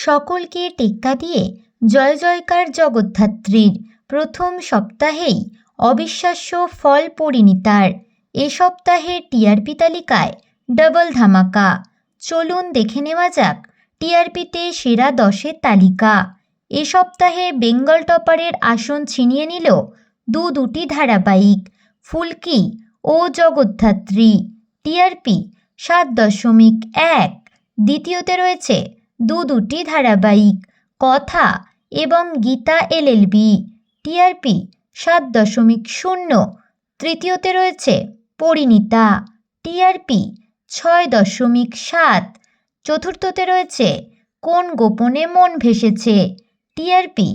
সকলকে টেক্কা দিয়ে জয় জয়কার জগদ্ধাত্রীর প্রথম সপ্তাহেই অবিশ্বাস্য ফল পরিণীতার এ সপ্তাহে টিআরপি তালিকায় ডাবল ধামাকা। চলুন দেখে নেওয়া যাক টিআরপিতে সেরা দশের তালিকা। এ সপ্তাহে বেঙ্গল টপারের আসন ছিনিয়ে নিল দু দুটি ধারাবাহিক, ফুলকি ও জগদ্ধাত্রী। টিআরপি সাত দশমিক এক, দ্বিতীয়তে রয়েছে দু দুটি ধারাবাহিক, কথা এবং গীতা এলএলবি টিআরপি সাত দশমিক শূন্য। তৃতীয়তে রয়েছে পরিণীতা টিআরপি ছয় দশমিক সাত। চতুর্থতে রয়েছে কোন গোপনে মন ভেসেছে টিআরপি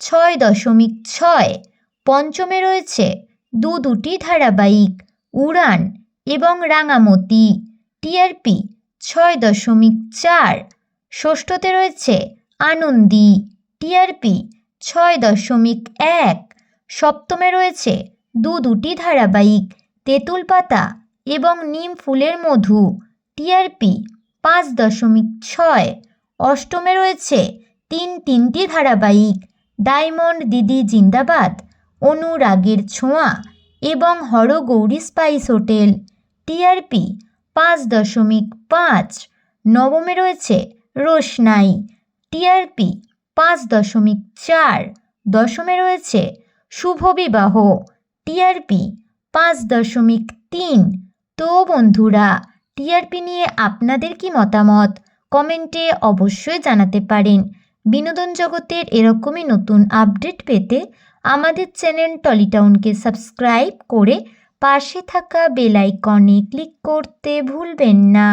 ছয় দশমিক ছয়। পঞ্চমে রয়েছে দু দুটি ধারাবাহিক, উড়ান এবং রাঙামতি টিআরপি ছয় দশমিক চার। ষষ্ঠতে রয়েছে আনন্দী টিআরপি ছয় দশমিক এক। সপ্তমে রয়েছে দু দুটি ধারাবাহিক তেঁতুল পাতা এবং নিম ফুলের মধু টিআরপি পাঁচ দশমিক ছয়। অষ্টমে রয়েছে তিন তিনটি ধারাবাহিক, ডায়মন্ড দিদি জিন্দাবাদ, অনুরাগের ছোঁয়া এবং হরগৌরী স্পাইস হোটেল টিআরপি পাঁচ দশমিক পাঁচ। নবমে রয়েছে রোশনাই টিআরপি পাঁচ দশমিক চার দশমে রয়েছে। শুভ বিবাহ। টিআরপি পাঁচ দশমিক তিন তো বন্ধুরা টিআরপি নিয়ে আপনাদের কি মতামত? কমেন্টে অবশ্যই জানাতে পারেন। বিনোদন জগতের এরকমই নতুন আপডেট পেতে আমাদের চ্যানেল টলিটাউনকে সাবস্ক্রাইব করে পাশে থাকা বেল আইকনে ক্লিক করতে ভুলবেন না।